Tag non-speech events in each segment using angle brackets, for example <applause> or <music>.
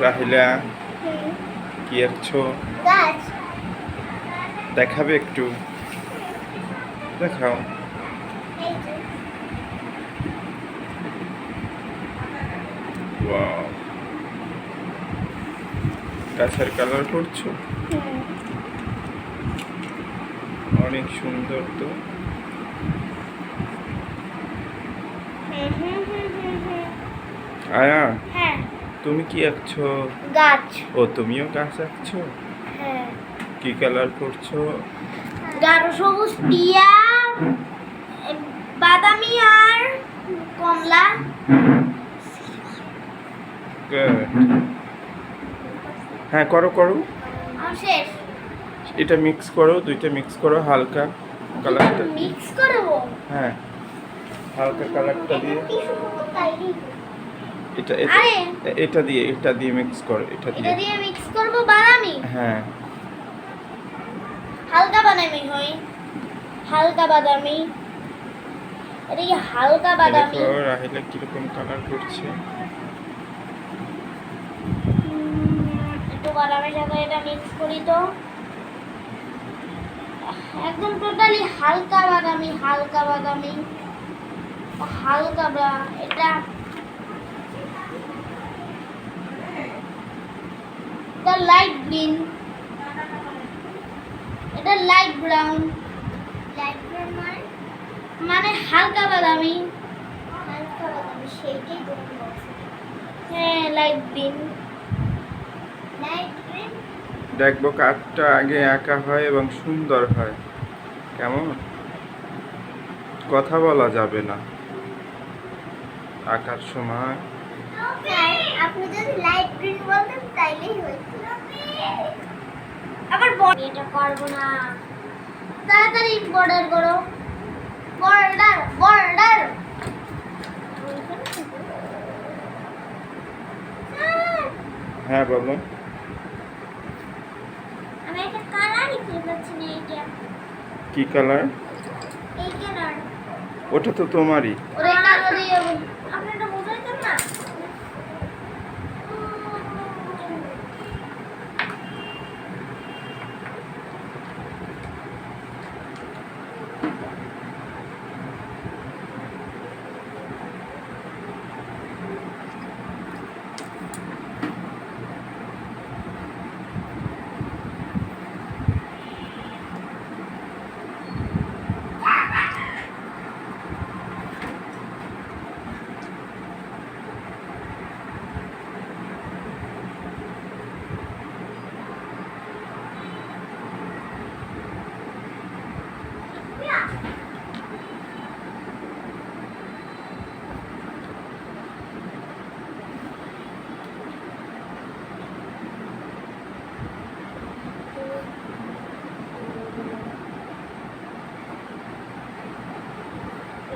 রাহিলা। কি আঁকছো দেখাবে একটু। দেখাও। গাছের কালার করছ? অনেক সুন্দর তো। আয়া? হ্যাঁ। তুমি কি আঁকছো? গাছ। ও তুমিও গাছ আঁকছো? হ্যাঁ। কি কালার করছ? গাঢ় সবুজ টিয়া বাদামি আর কমলা। হ্যাঁ করো করো। এটা মিক্স করো দুইটা মিক্স করো হালকা কালারটা মিক্স করব হ্যাঁ হালকা কালারটা দিয়ে। এটা এটা দিয়ে এটা দিয়ে মিক্স করো এটা দিয়ে এটা দিয়ে। মিক্স করব বাদামি? হ্যাঁ। হালকা বাদামি হই হালকা বাদামি। এটা কি হালকা বাদামি? রাহিলা কীরকম কালার করছে? একটু বাদামের সাথে এটা মিক্স করি তো। একদম টোটালি হালকা বাদামি হালকা বাদামি। হালকা বা এটা এটা লাইট গ্রিন এটা লাইট ব্রাউন লাইট ব্রাউন মানে? মানে হালকা বাদামি। হালকা বাদামি সেইটাই হ্যাঁ লাইট গ্রিন লাইট গ্রিন দেখব কাঠটা আগে আঁকা হয় এবং সুন্দর হয়। কেমন? কথা বলা যাবে না। আঁকার সময়। আপনি যদি লাইট গ্রিন বলতেন তাইলেই হইতো আবার এটা করব না। তাড়াতাড়ি বর্ডার করো। বর্ডার বর্ডার হ্যাঁ বলো আমি একটা কালারই খুঁজে পাচ্ছি না এইটা কি কালার এই কালার ওটা তো তোমারই। কালারই আপনি এটা বুঝাইতেন না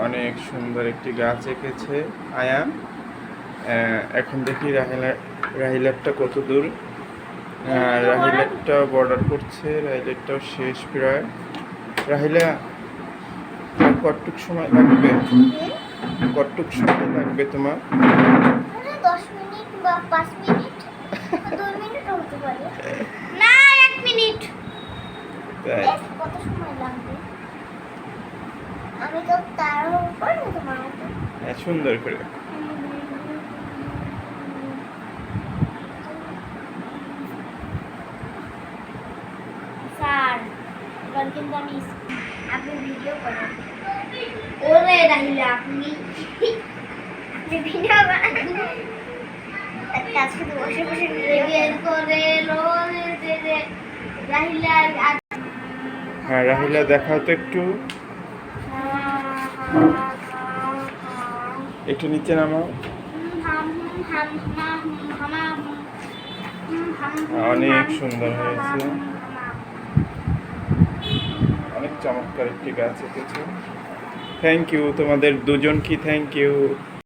অনেক সুন্দর একটি গাছ এঁকেছে আয়ান। আহ, এখন দেখি রাহিলা রাহিলারটা কত দূর। আহ, রাহিলারটা বর্ডার করছে রাহিলারটাও শেষ প্রায়। রাহিলা আর কতটুক সময় লাগবে? কতটুক সময় লাগবে তোমার? মানে দশ মিনিট বা পাঁচ মিনিট দুই মিনিট হতে পারে। <laughs> না এক মিনিট। তাই। কত সময় লাগবে? আমি তো তার উপর তোমার হ্যাঁ সুন্দর করে। স্যার এবার কিন্তু আমি আপনি ভিডিও করেন ওরে রাহিলা আপনি ভিডিও কাজ করতে বসে বসে করে রাহিলা হ্যাঁ রাহিলা দেখাও তো একটু। একটু নিচে নামাও অনেক সুন্দর হয়েছে। অনেক চমৎকার একটি গাছ এঁকেছে। থ্যাংক ইউ তোমাদের দুজন কি থ্যাংক ইউ